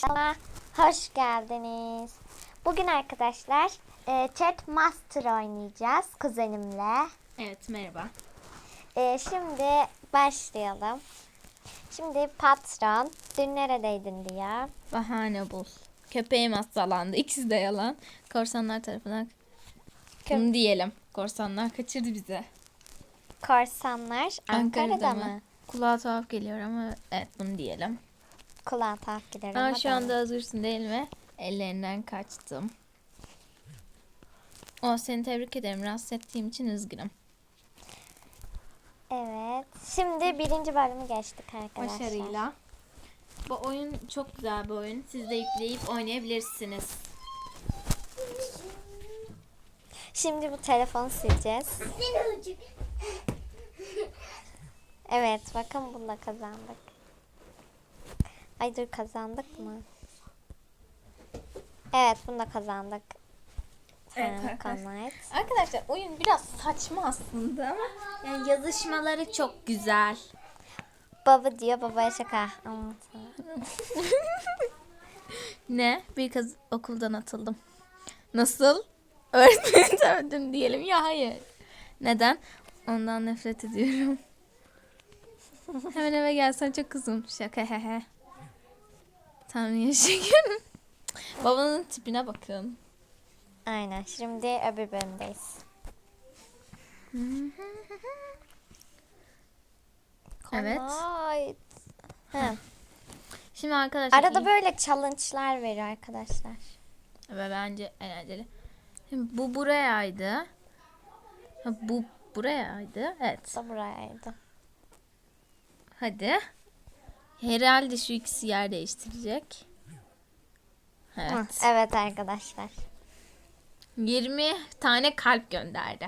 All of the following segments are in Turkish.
Kanalıma hoş geldiniz. Bugün arkadaşlar e, Chat Master oynayacağız kuzenimle. Evet merhaba. E, şimdi başlayalım. Şimdi patron dün neredeydin diyor. Bahane bul. Köpeğim hastalandı. İkisi de yalan. Korsanlar tarafından Kö- bunu diyelim. Korsanlar kaçırdı bizi. Korsanlar Ankara'da, mı? mı? Kulağa tuhaf geliyor ama evet bunu diyelim. Kulağa tak giderim. Ama hadi şu anda hazırsın değil mi? Ellerinden kaçtım. O seni tebrik ederim. Rahatsız ettiğim için üzgünüm. Evet. Şimdi birinci bölümü geçtik arkadaşlar. Başarıyla. Bu oyun çok güzel bir oyun. Siz de yükleyip oynayabilirsiniz. Şimdi bu telefonu sileceğiz. Evet bakın bunda kazandık. Ay dur kazandık mı? Evet bunda kazandık. Evet, Tamam, arkadaşlar. Arkadaşlar oyun biraz saçma aslında ama yani yazışmaları çok güzel. Baba diyor babaya şaka. Ne? Bir kız okuldan atıldım. Nasıl? Öğretmeni dövdüm diyelim. Ya hayır. Neden? Ondan nefret ediyorum. Hemen eve gelsen çok kızım. Şaka he he. Tanrı'ya şükür. Babanın tipine bakın. Aynen şimdi öbür bölümdeyiz. Evet. Connect. Hı. Şimdi arkadaşlar Arada iyi- böyle challenge'lar veriyor arkadaşlar. ve bence eğlenceli. Şimdi bu burayaydı. Ha, bu burayaydı. Evet. Da burayaydı. Hadi. Herhalde şu ikisi yer değiştirecek. Evet. Evet arkadaşlar. 20 tane kalp gönderdi.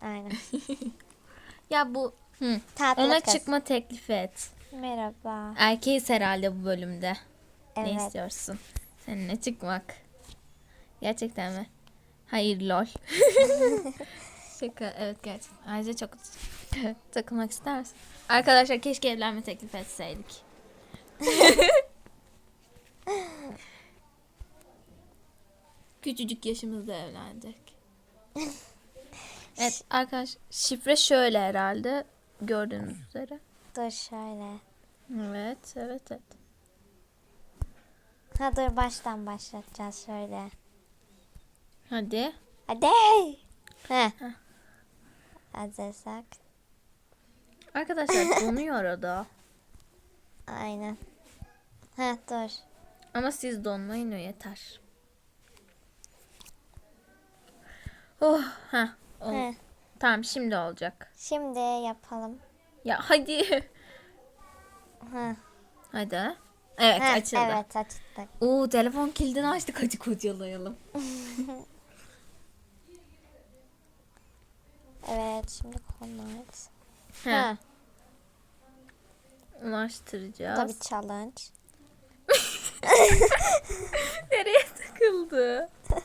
Aynen. Ya bu hı. Tatlı ona kız. çıkma teklifi et. Merhaba. Erkeğiz herhalde bu bölümde. Ne Evet. istiyorsun? Seninle çıkmak. Gerçekten mi? Hayır lol. Şaka evet gerçekten. Ayrıca çok takılmak ister misin? Arkadaşlar keşke evlenme teklif etseydik. Küçücük yaşımızda evlendik. Evet arkadaş şifre şöyle herhalde gördüğünüz üzere. Dur şöyle. Evet evet evet. Ha dur baştan başlatacağız şöyle. Hadi. Hadi. Heh. Hazırsak. Arkadaşlar donuyor arada. Aynen. Ha dur. Ama siz donmayın o yeter. Oh ha. Heh. Tamam şimdi olacak. Şimdi yapalım. Ya hadi. Ha. Hadi. Evet Ha, açıldı. Evet açtık. Oo telefon kilidini açtık hadi kocalayalım. Evet şimdi connect. He. Ulaştıracağız. da bir challenge. Nereye takıldı?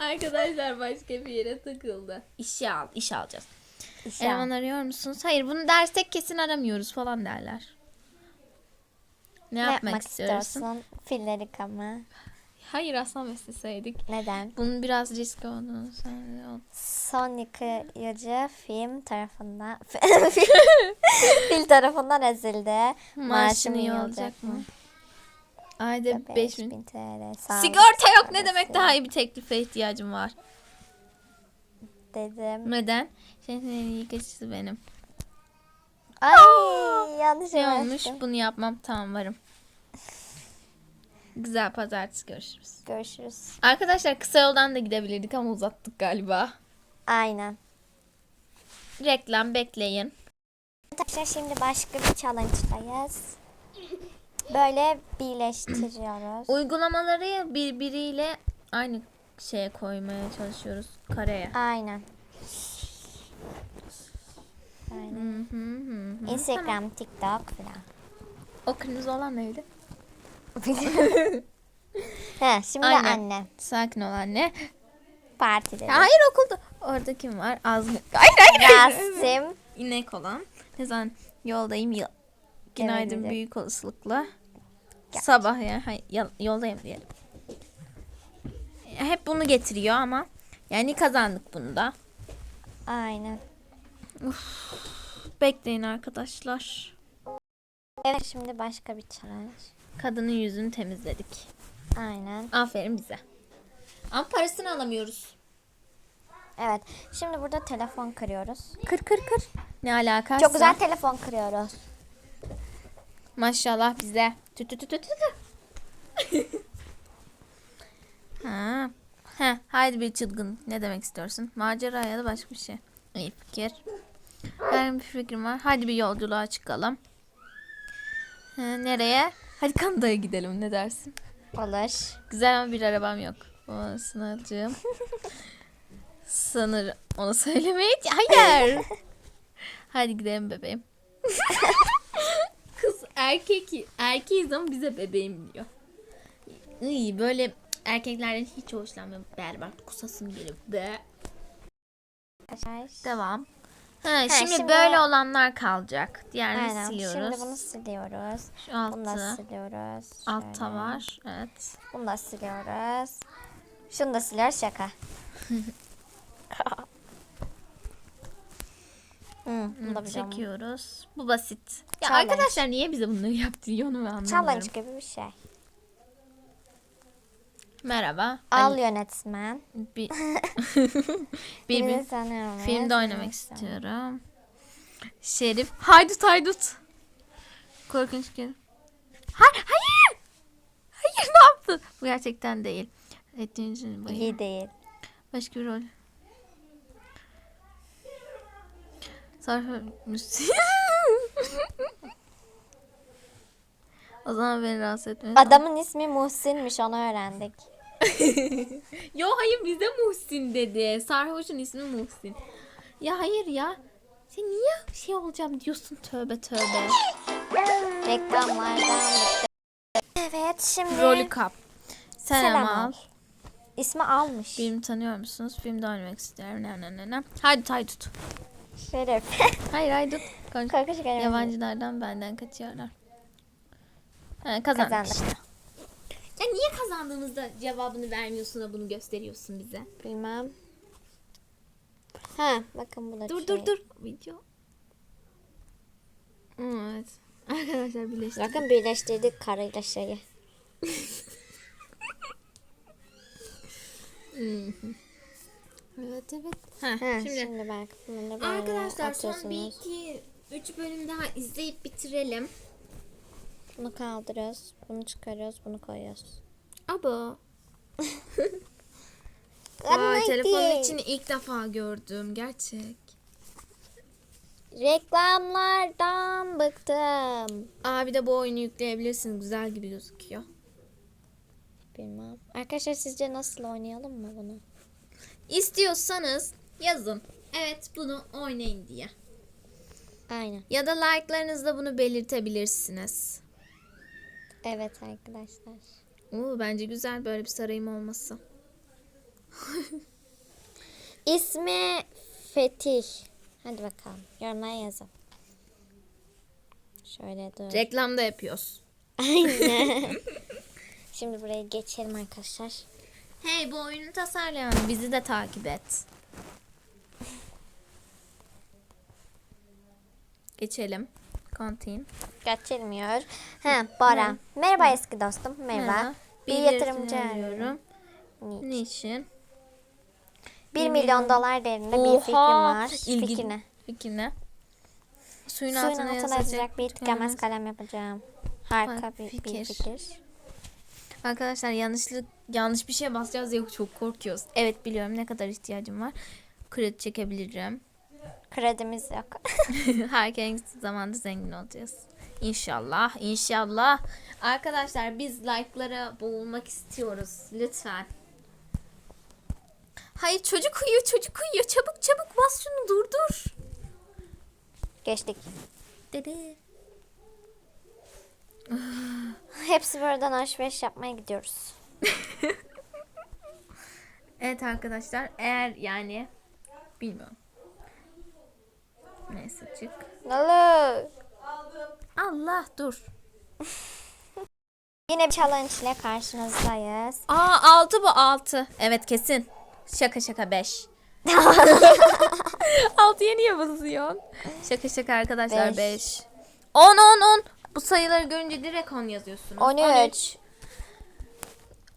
Arkadaşlar başka bir yere takıldı. İşe al, iş alacağız. İşe Eleman arıyor musunuz? Hayır bunu dersek kesin aramıyoruz falan derler. Ne, ne yapmak, yapmak istiyorsun? istiyorsun? Fillerika mı? Hayır aslan besleseydik. Neden? Bunun biraz risk olduğunu söylüyor. Son yıkayıcı film tarafından fil tarafından ezildi. Maaşım iyi olacak mı? Ayda 5000. 5000 TL. Sağlık Sigorta yok ne demek daha iyi bir teklife ihtiyacım var. Dedim. Neden? Şeyin en iyi yıkayıcısı benim. Ay yanlış olmuş? Bunu yapmam tamam varım. Güzel pazartesi görüşürüz. Görüşürüz. Arkadaşlar kısa yoldan da gidebilirdik ama uzattık galiba. Aynen. Reklam bekleyin. Arkadaşlar şimdi başka bir challenge'dayız. Böyle birleştiriyoruz. Uygulamaları birbiriyle aynı şeye koymaya çalışıyoruz kareye. Aynen. Aynen. Hı hı hı hı. Instagram, TikTok falan. O kırmızı olan neydi? He, şimdi anne. Sakin ol anne. Partide. Hayır okulda. Orada kim var? Azgın. Hayır hayır. hayır. Rasim. İnek olan. Ne zaman yoldayım. Yıl. Günaydın evet. büyük olasılıkla. Sabah ya. Hay, yol- yoldayım diyelim. Hep bunu getiriyor ama yani kazandık bunu da. Aynen. Bekleyin arkadaşlar. Evet şimdi başka bir challenge. Kadının yüzünü temizledik. Aynen. Aferin bize. Ama parasını alamıyoruz. Evet. Şimdi burada telefon kırıyoruz. Kır kır kır. Ne alakası? Çok güzel telefon kırıyoruz. Maşallah bize. Tü tü tü tü tü ha. He, haydi bir çılgın. Ne demek istiyorsun? Macera ya da başka bir şey. İyi fikir. Benim bir fikrim var. Hadi bir yolculuğa çıkalım. Ha, nereye? Hadi Kanada'ya gidelim. Ne dersin? Olur. Güzel ama bir arabam yok. Orasını alacağım. Sanırım onu söylemeye... Hayır. Hadi gidelim bebeğim. Kız erkek erkeğiz ama bize bebeğim diyor. İyi böyle erkeklerden hiç hoşlanmıyorum. Berbat kusasım geliyor. Be. Devam. Ha, şimdi, şimdi- böyle olanlar kalacak. Diğerini Aynen. siliyoruz. Şimdi bunu siliyoruz. Şu Bunu da altı. siliyoruz. Altta var. Evet. Bunu da siliyoruz. Şunu da siliyoruz şaka. Hı, bunu. Çekiyoruz. Bu basit. Ya Challenge. arkadaşlar niye bize bunları yaptırıyor onu ben anlamıyorum. Challenge gibi bir şey. Merhaba. Al Ben yönetmen. bir, bir, bir filmde oynamak istiyorum. Şerif. Haydut haydut. Korkunç gün. Hayır hayır. Hayır ne yaptın? Bu gerçekten değil. Ettiğinizin bayım. İyi değil. Başka bir rol. Sarfa müziği. o zaman beni rahatsız etme. Adamın ismi Muhsin'miş onu öğrendik. Yo hayır bize Muhsin dedi. Sarhoşun ismi Muhsin. Ya hayır ya. Sen niye şey olacağım diyorsun tövbe tövbe. Reklamlardan bitti. Evet şimdi Rolü kap. Selam, Selam al. al. ismi almış. Filmi tanıyor musunuz? Filmde oynamak istiyorum. Ne ne ne ne. Haydi Haydut. Şeref. Hayır Haydut. Konuş. Korkunç gelmedi. Yabancılardan benden kaçıyorlar. Ha, kazandık Kazandık. işte. Ya niye kazandığımızda cevabını vermiyorsun da bunu gösteriyorsun bize? Bilmem. Ha bakın bu da Dur şey. dur dur. Video. Hmm, evet. Arkadaşlar birleştirdik. Bakın birleştirdik karıyla şeyi. Evet evet. Ha, Ha, şimdi, şimdi, bak bunu böyle arkadaşlar son bir iki üç bölüm daha izleyip bitirelim. Bunu kaldırıyoruz. Bunu çıkarıyoruz. Bunu koyuyoruz. Abo. Vay telefonun içini ilk defa gördüm. Gerçek. Reklamlardan bıktım. Aa bir de bu oyunu yükleyebilirsiniz. Güzel gibi gözüküyor. Bilmem. Arkadaşlar sizce nasıl oynayalım mı bunu? İstiyorsanız yazın. Evet bunu oynayın diye. Aynen. Ya da like'larınızla bunu belirtebilirsiniz. Evet arkadaşlar. Oo, bence güzel böyle bir sarayım olması. İsmi Fetih. Hadi bakalım. Yorumlara yazın. Şöyle dur. Reklamda yapıyoruz. Aynen. Şimdi buraya geçelim arkadaşlar. Hey bu oyunu tasarlayan bizi de takip et. Geçelim. Continue. Geçilmiyor. Ha, Bora. Merhaba eski dostum. Merhaba. Bir yatırımcı arıyorum. arıyorum. Niçin? 1 milyon dolar değerinde bir fikrim var. Fikir ne? Fikir ne? Suyun, Suyun altına, altına yazacak bir tükenmez kalem yapacağım. Harika bir, fikir. bir fikir. Arkadaşlar yanlışlık yanlış bir şeye basacağız diye çok korkuyoruz. Evet biliyorum ne kadar ihtiyacım var. Kredi çekebilirim. Kredimiz yok. Herkes zamanda zengin olacağız. İnşallah, inşallah. Arkadaşlar biz like'lara boğulmak istiyoruz. Lütfen. Hayır çocuk uyuyor, çocuk uyuyor. Çabuk çabuk bas şunu durdur. Geçtik. Dedi. Hepsi buradan alışveriş yapmaya gidiyoruz. Evet arkadaşlar eğer yani bilmiyorum. Neyse çık. Alo. Allah dur. Yine bir challenge ile karşınızdayız. Aa 6 bu 6. Evet kesin. Şaka şaka 5. 6'ya niye basıyorsun? Şaka şaka arkadaşlar Beş. 5. 10 10 10. Bu sayıları görünce direkt 10 yazıyorsunuz. 13.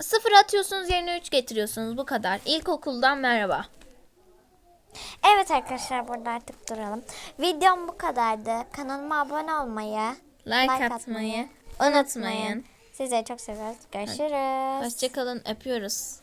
0 atıyorsunuz yerine 3 getiriyorsunuz bu kadar. İlkokuldan merhaba. Evet arkadaşlar burada artık duralım. Videom bu kadardı. Kanalıma abone olmayı, Like, like atmayı unutmayın. unutmayın. Sizleri çok seviyoruz. Görüşürüz. Hoşçakalın öpüyoruz.